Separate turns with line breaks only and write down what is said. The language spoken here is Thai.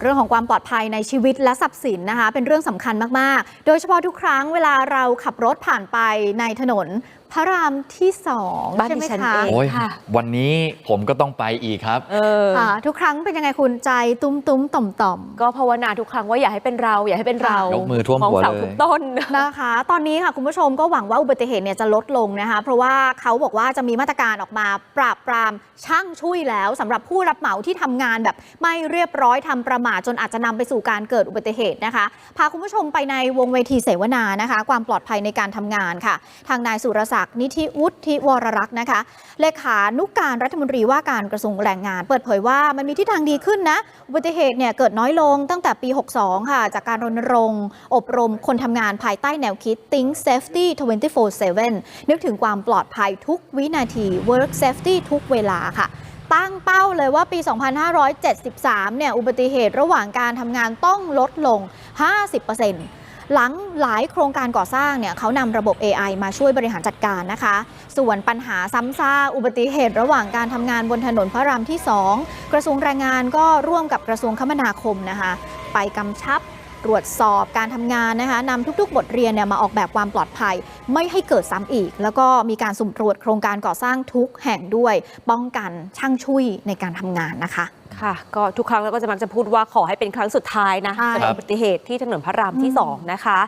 เรื่องของความปลอดภัยในชีวิตและทรัพย์สินนะคะ เป็นเรื่องสำคัญมาก ๆ โดยเฉพาะทุกครั้งเวลาเราขับรถผ่านไปในถนนพระรามที่สอง
บ้าน
ใช่ไหม
ดิฉัน
คะ
เอง
โอ้ย
ค่ะ
วันนี้ผมก็ต้องไปอีกครับ
เออ
ค่ะทุกครั้งเป็นยังไงคุณใจตุ้มตุ้มๆต่อมต่อมๆ
ก็ภาวนาทุกครั้งว่าอย่าให้เป็นเรา อย่าให้เป็นเรา
ยกมือท่วม
ของ
หัว
เสา
เลย
ทุกต้น
นะคะ ตอนนี้ค่ะคุณผู้ชมก็หวังว่าอุบัติเหตุเนี่ยจะลดลงนะคะ เพราะว่าเขาบอกว่าจะมีมาตรการออกมาปราบปรามช่างช่วยแล้วสำหรับผู้รับเหมาที่ทำงานแบบไม่เรียบร้อยทำประมาทจนอาจจะนำไปสู่การเกิดอุบัติเหตุนะคะ พาคุณผู้ชมไปในวงเวทีเสวนานะคะ ความปลอดภัยในการทำงานค่ะ ทางนายสุรศักดิ์นิธิวุฒิวรรักษ์นะคะเลขานุกการรัฐมนตรีว่าการกระทรวงแรงงาน เปิดเผยว่ามันมีทิศทางดีขึ้นนะอุบัติเหตุเนี่ยเกิดน้อยลงตั้งแต่ปี 62 ค่ะ จากการรณรงค์อบรมคนทำงานภายใต้แนวคิด Think Safety 24/7 นึกถึงความปลอดภัยทุกวินาที Work Safety ทุกเวลาค่ะตั้งเป้าเลยว่าปี 2573 เนี่ย อุบัติเหตุระหว่างการทำงานต้องลดลง 50% หลังหลายโครงการก่อสร้างเนี่ยเขานำระบบ AI มาช่วยบริหารจัดการนะคะ ส่วนปัญหาซ้ำซากอุบัติเหตุระหว่างการทำงานบนถนนพระรามที่ 2 กระทรวงแรงงานก็ร่วมกับกระทรวงคมนาคมนะคะ ไปกำชับ ตรวจสอบการทำงานนะคะนำทุกๆ บทเรียนเนี่ยมาออกแบบความปลอดภัย ไม่ให้เกิดซ้ำอีก แล้วก็มีการสุ่มตรวจโครงการก่อสร้างทุกแห่งด้วย ป้องกันช่างช่วยในการทำงานนะคะ
ค่ะก็ทุกครั้งเราก็จะมักจะพูดว่าขอให้เป็นครั้งสุดท้ายนะสำหรับอุบัติเหตุที่ถนนพระรามที่ 2 นะคะ